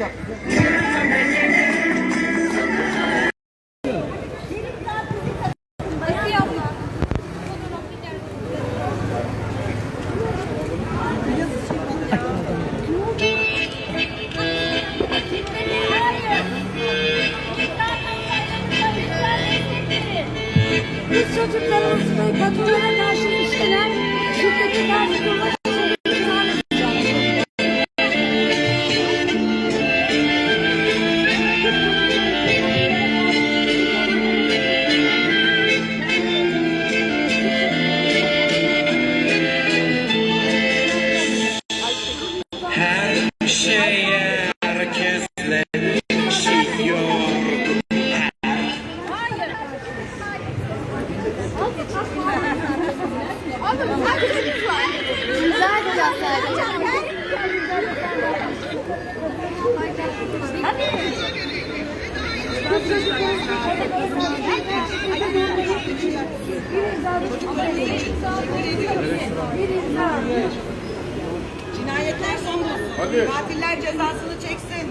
olacak. Biz çocuklarımızı patronlara karşı işlenen şiddete karşı Cinayetler son. Katiller cezasını çeksin.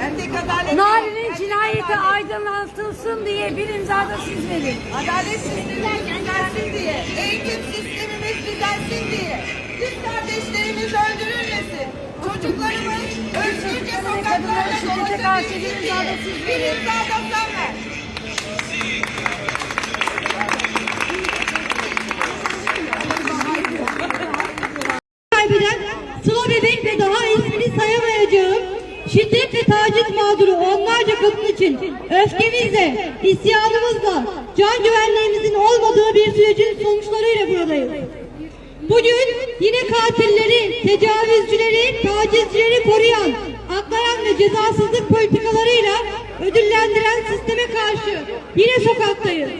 Endek adalet. Nari'nin cinayeti aydınlatılsın diye bir imza da siz verin. Adaletsizlikler düzelsin diye. Eğitim sistemimiz düzelsin diye. Kız kardeşlerimiz öldürülmesin. Çocuklarımız özgürce sokaklarda dolaşabilsin diye. Bir imza da sen ver. Mağduru onlarca kadın için öfkemizle, isyanımızla, can güvenliğimizin olmadığı bir sürecin sonuçlarıyla buradayız. Bugün yine katilleri, tecavüzcüleri, tacizcileri koruyan, aklayan ve cezasızlık politikalarıyla ödüllendiren sisteme karşı yine sokaktayız.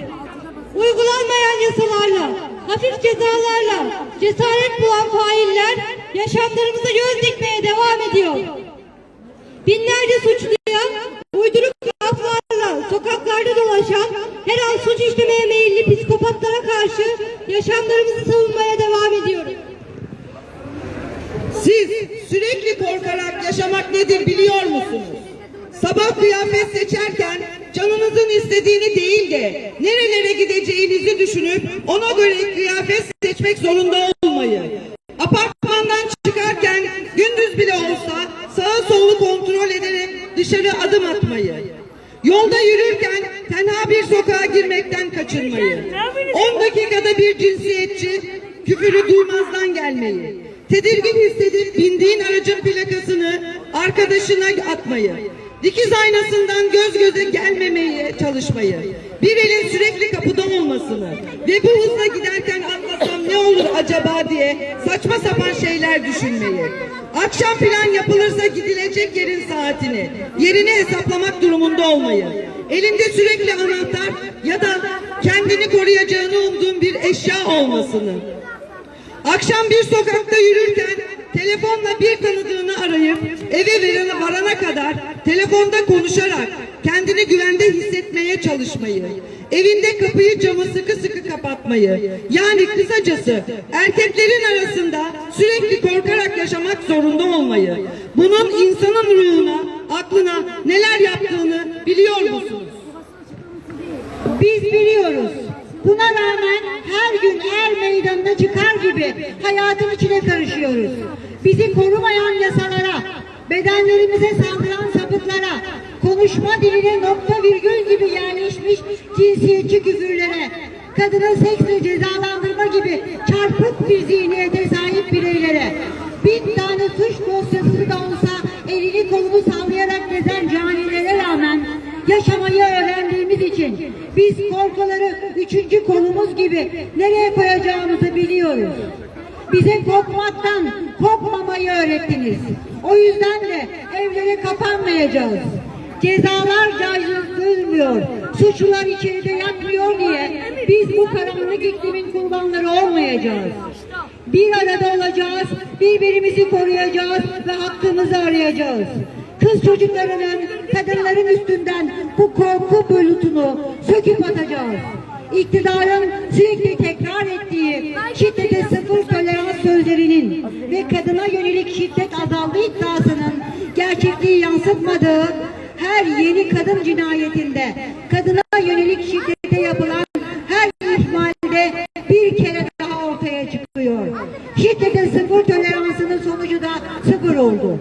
Uygulanmayan yasalarla, hafif cezalarla cesaret bulan failler yaşamlarımıza göz dikmeye devam ediyor. Binlerce suçluya uyduruk laflarla sokaklarda dolaşan her an suç işlemeye meyilli psikopatlara karşı yaşamlarımızı savunmaya devam ediyoruz. Siz sürekli korkarak yaşamak nedir biliyor musunuz? Sabah kıyafet seçerken canınızın istediğini değil de nerelere gideceğinizi düşünüp ona göre kıyafet seçmek zorunda bir sokağa girmekten kaçınmayı. 10 dakikada bir cinsiyetçi küfürü duymazdan gelmeyi. Tedirgin hissedip bindiğin aracın plakasını arkadaşına atmayı. Dikiz aynasından göz göze gelmemeye çalışmayı. Bir elin sürekli kapıda olmasını ve bu hızla giderken olur acaba diye saçma sapan şeyler düşünmeyi. Akşam plan yapılırsa gidilecek yerin saatini, yerini hesaplamak durumunda olmayı. Elinde sürekli anahtar ya da kendini koruyacağını umduğun bir eşya olmasını. Akşam bir sokakta yürürken telefonla bir tanıdığını arayıp eve verene varana kadar telefonda konuşarak kendini güvende hissetmeye çalışmayı, evinde kapıyı camı sıkı sıkı kapatmayı, yani kısacası erkeklerin arasında sürekli korkarak yaşamak zorunda olmayı, bunun insanın ruhuna, aklına neler yaptığını biliyor musunuz? Biz biliyoruz. Buna rağmen her gün er meydanına çıkar gibi hayatın içine karışıyoruz. Bizi korumayan yasalara, bedenlerimize saldıran sapıklara, konuşma diline nokta virgül gibi yerleşmiş cinsiyetçi küfürlere, kadını seksle cezalandırma gibi çarpık bir zihniyete sahip bireylere, bin tane suç dosyası da olsa elini kolunu sallayarak gezen canilere rağmen yaşamayı öğrendiğimiz için biz korkuları üçüncü kolumuz gibi nereye koyacağımızı biliyoruz. Bize korkmaktan korkmamayı öğrettiniz. O yüzden de evlere kapanmayacağız. Cezalar caydırılmıyor. Suçlular içeride yatmıyor diye biz bu karanlık iklimin kurbanları olmayacağız. Bir arada olacağız, birbirimizi koruyacağız ve hakkımızı arayacağız. Kız çocuklarının, kadınların üstünden bu korku bulutunu söküp atacağız. İktidarın sürekli tekrar ettiği şiddete sıfır tolerans sözlerinin ve kadına yönelik şiddet azaldı iddiasının gerçekliği yansıtmadığı her yeni kadın cinayetinde kadına yönelik şiddete yapılan her ihmalde bir kere daha ortaya çıkıyor. Şiddete sıfır toleransının sonucu da sıfır oldu.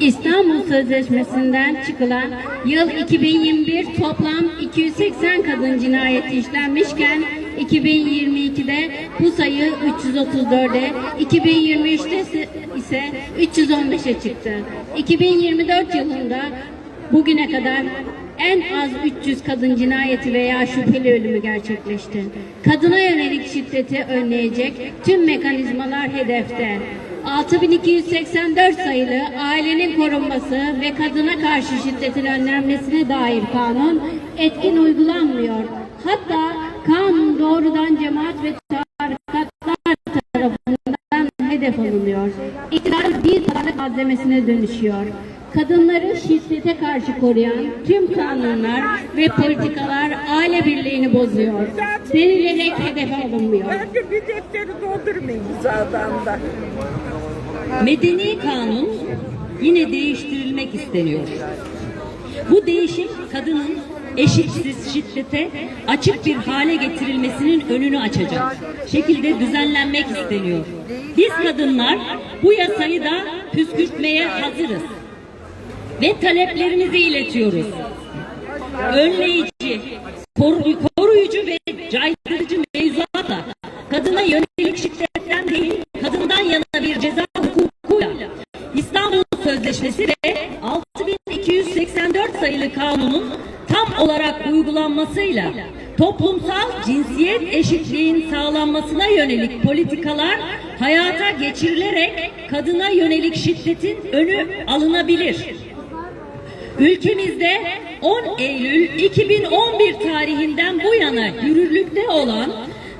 İstanbul Sözleşmesi'nden çıkılan yıl 2021 toplam 280 kadın cinayeti işlenmişken 2022'de bu sayı 334'e, 2023'te ise 315'e çıktı. 2024 yılında bugüne kadar en az 300 kadın cinayeti veya şüpheli ölümü gerçekleşti. Kadına yönelik şiddeti önleyecek tüm mekanizmalar hedefte. 6284 sayılı ailenin korunması ve kadına karşı şiddetin önlenmesine dair kanun etkin uygulanmıyor. Hatta kanun doğrudan cemaat ve tarikatlar tarafından hedef alınıyor. İktidar bir pazarlık malzemesine dönüşüyor. kadınları şiddete karşı koruyan tüm kanunlar ve politikalar aile birliğini bozuyor. Denilerek hedefe alınmıyor. Bence bir defteri doldurmayın da. Medeni kanun yine değiştirilmek isteniyor. Bu değişim kadının eşitsiz şiddete açık bir hale getirilmesinin önünü açacak şekilde düzenlenmek isteniyor. Biz kadınlar bu yasayı da püskürtmeye hazırız ve taleplerimizi iletiyoruz. Önleyici, koru- koruyucu ve caydırıcı mevzuatla kadına yönelik şiddetten değil, kadından yana bir ceza hukukuyla İstanbul Sözleşmesi ve 6284 sayılı kanunun tam olarak uygulanmasıyla toplumsal cinsiyet eşitliğin sağlanmasına yönelik politikalar hayata geçirilerek kadına yönelik şiddetin önü alınabilir. Ülkemizde 10 Eylül 2011 tarihinden bu yana yürürlükte olan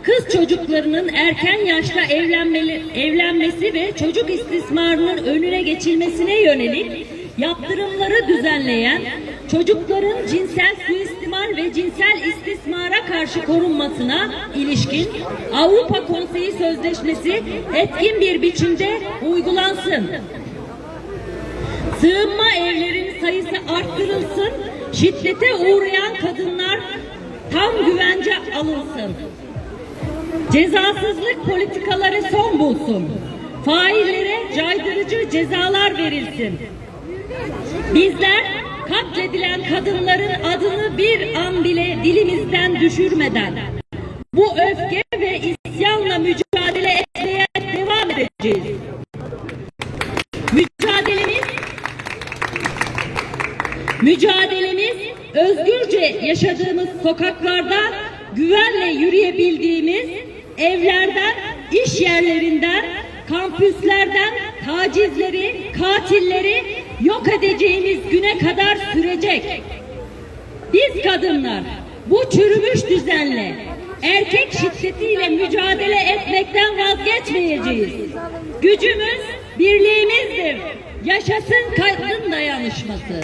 kız çocuklarının erken yaşta evlenmeli, evlenmesi ve çocuk istismarının önüne geçilmesine yönelik yaptırımları düzenleyen çocukların cinsel suistimal ve cinsel istismara karşı korunmasına ilişkin Avrupa Konseyi Sözleşmesi etkin bir biçimde uygulansın. Sığınma evlerinin sayısı arttırılsın, şiddete uğrayan kadınlar tam güvence alınsın. Cezasızlık politikaları son bulsun. Faillere caydırıcı cezalar verilsin. Bizler katledilen kadınların adını bir an bile dilimizden düşürmeden bu öfke ve isyanla mücadele etmeye devam edeceğiz. Mücadelemiz Mücadelemiz özgürce yaşadığımız sokaklarda güvenle yürüyebildiğimiz evlerden, iş yerlerinden, kampüslerden tacizleri, katilleri yok edeceğimiz güne kadar sürecek. Biz kadınlar bu çürümüş düzenle erkek şiddetiyle mücadele etmekten vazgeçmeyeceğiz. Gücümüz birliğimizdir. Yaşasın kadın dayanışması.